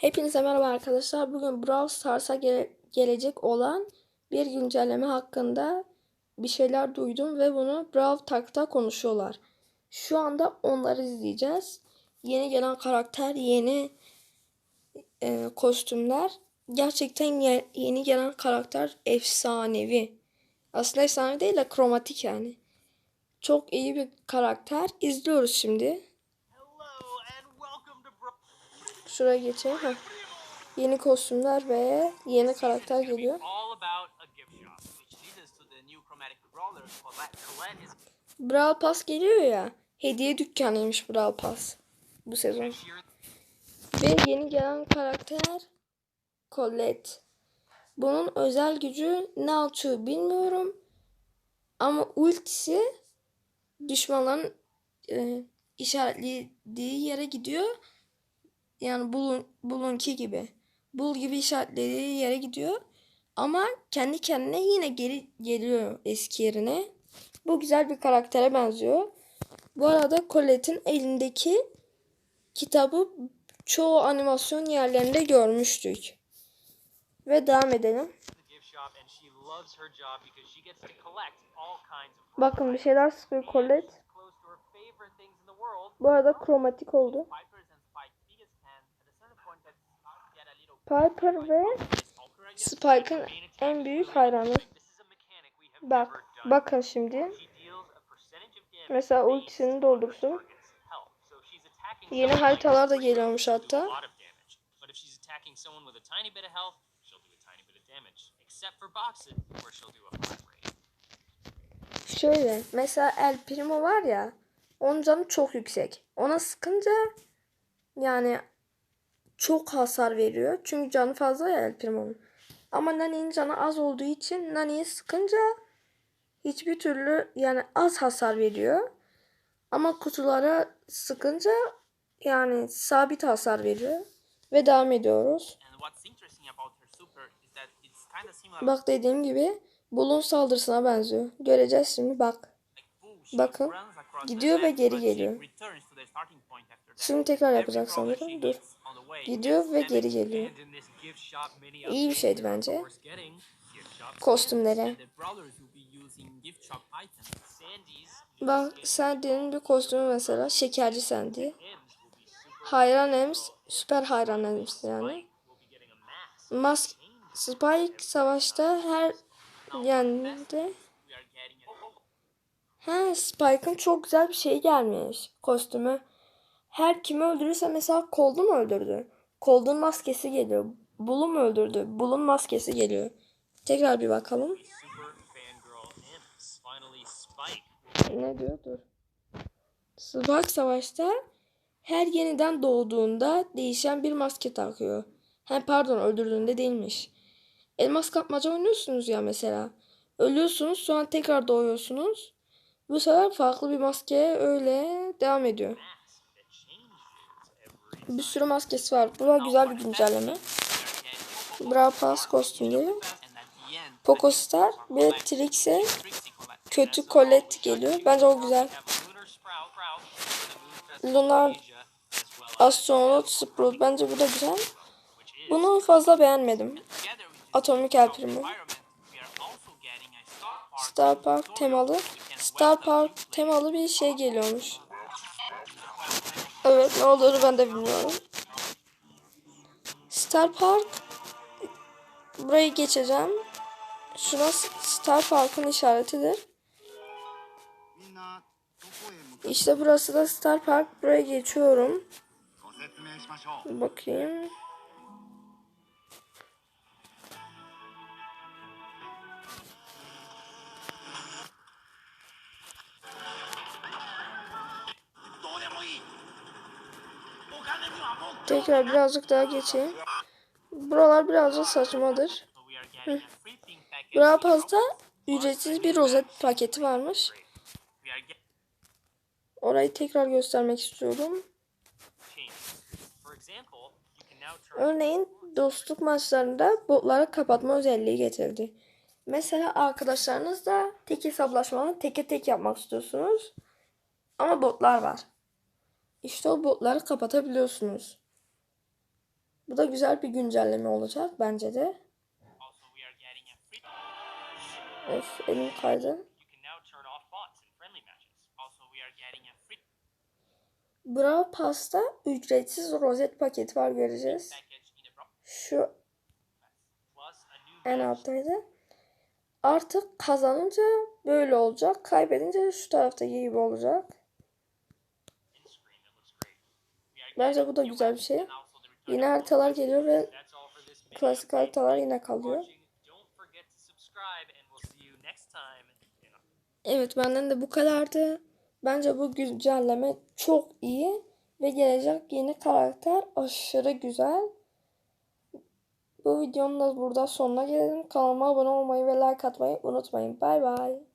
Hepinize merhaba arkadaşlar. Bugün Brawl Stars'a gele- gelecek olan bir güncelleme hakkında bir şeyler duydum ve bunu Brawl Talk'ta konuşuyorlar. Şu anda onları izleyeceğiz. Yeni gelen karakter, yeni e, kostümler. Gerçekten ye- yeni gelen karakter efsanevi. Aslında efsanevi değil de kromatik yani. Çok iyi bir karakter. İzliyoruz şimdi. Şuraya geçeyim. Heh. Yeni kostümler ve yeni karakter geliyor. Brawl Pass geliyor ya. Hediye dükkanıymış Brawl Pass bu sezon. Ve yeni gelen karakter Colette. Bunun özel gücü ne yapıyor bilmiyorum. Ama ultisi düşmanların e, işaretlediği yere gidiyor. Yani bulun, bulunki gibi. Bul gibi işaretlediği yere gidiyor. Ama kendi kendine yine geri geliyor eski yerine. Bu güzel bir karaktere benziyor. Bu arada Colette'in elindeki kitabı çoğu animasyon yerlerinde görmüştük. Ve devam edelim. Bakın bir şeyler sıkıyor Colette. Bu arada kromatik oldu. Piper ve. Spike'ın en büyük hayranı. Bak, bakın şimdi. Mesela ultisini doldursun. Yeni haritalar da geliyormuş hatta. Şöyle mesela El Primo var ya onun canı çok yüksek. Ona sıkınca yani çok hasar veriyor. Çünkü canı fazla ya El Primo'nun. Ama Nani'nin canı az olduğu için Nani'yi sıkınca hiçbir türlü yani az hasar veriyor. Ama kutulara sıkınca yani sabit hasar veriyor. Ve devam ediyoruz. Bak dediğim gibi Bulun saldırısına benziyor. Göreceğiz şimdi bak. bakın, gidiyor ve geri geliyor. Şimdi tekrar yapacak sanırım. Dur. Gidiyor ve geri geliyor. İyi bir şeydi bence. Sandy's Bak Sandy'nin bir kostümü mesela. Şekerci Sandy. Hayran Ems. Süper hayran Ems yani. Mask. Spike savaşta her a Ha Spike'ın çok güzel bir şey gelmiş. Kostümü. Her kimi öldürürse mesela Cold'u mu öldürdü? Cold'un maskesi geliyor. Bull'u mu öldürdü? Bull'un maskesi geliyor. Tekrar bir bakalım. Ne diyor? Dur. Spike savaşta her yeniden doğduğunda değişen bir maske takıyor. He pardon öldürdüğünde değilmiş. Elmas kapmaca oynuyorsunuz ya mesela. Ölüyorsunuz sonra tekrar doğuyorsunuz. Bu sefer farklı bir maske öyle devam ediyor. Bir sürü maskesi var. Bu da güzel bir güncelleme. Brawl Pass kostümleri. Poco Star ve Trixie kötü Colette geliyor. Bence o güzel. Lunar Astronot Sprout. Bence bu da güzel. Bunu fazla beğenmedim. Atomik El Primo. Star Park temalı. Star Park temalı bir şey geliyormuş. Evet ne olduğunu ben de bilmiyorum. Star Park burayı geçeceğim. Şurası Star Park'ın işaretidir. İşte burası da Star Park. Buraya geçiyorum. Bakayım. Tekrar birazcık daha geçeyim. Buralar birazcık saçmadır. Package. Brawl ücretsiz bir rozet paketi varmış. Orayı tekrar göstermek istiyorum. Örneğin dostluk maçlarında botları kapatma özelliği getirdi. Mesela arkadaşlarınızla tek hesaplaşmanı teke tek yapmak istiyorsunuz. Ama botlar var. İşte o botları kapatabiliyorsunuz. Bu da güzel bir güncelleme olacak bence de. Of elim kaydı. Brawl Pass'ta ücretsiz rozet paketi var göreceğiz. Şu en alttaydı. Artık kazanınca böyle olacak. Kaybedince de şu taraftaki gibi olacak. Bence bu da güzel bir şey. of haritalar geliyor ve klasik haritalar yine kalıyor. Evet benden de bu kadardı. Bence bu güncelleme çok iyi ve gelecek yeni karakter aşırı güzel. Bu videonun da burada sonuna gelelim. Kanalıma abone olmayı ve like atmayı unutmayın. Bay bay.